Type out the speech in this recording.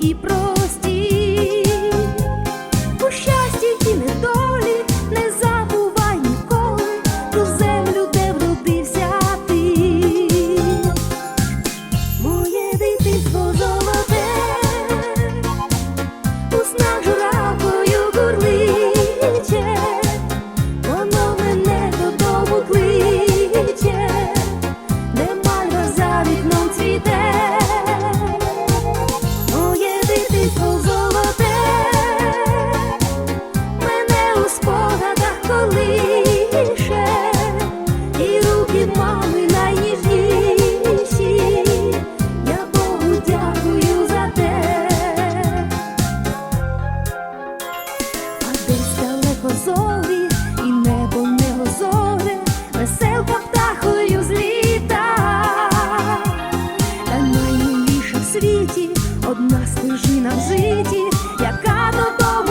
И про. стежина нам житті, яка до додому.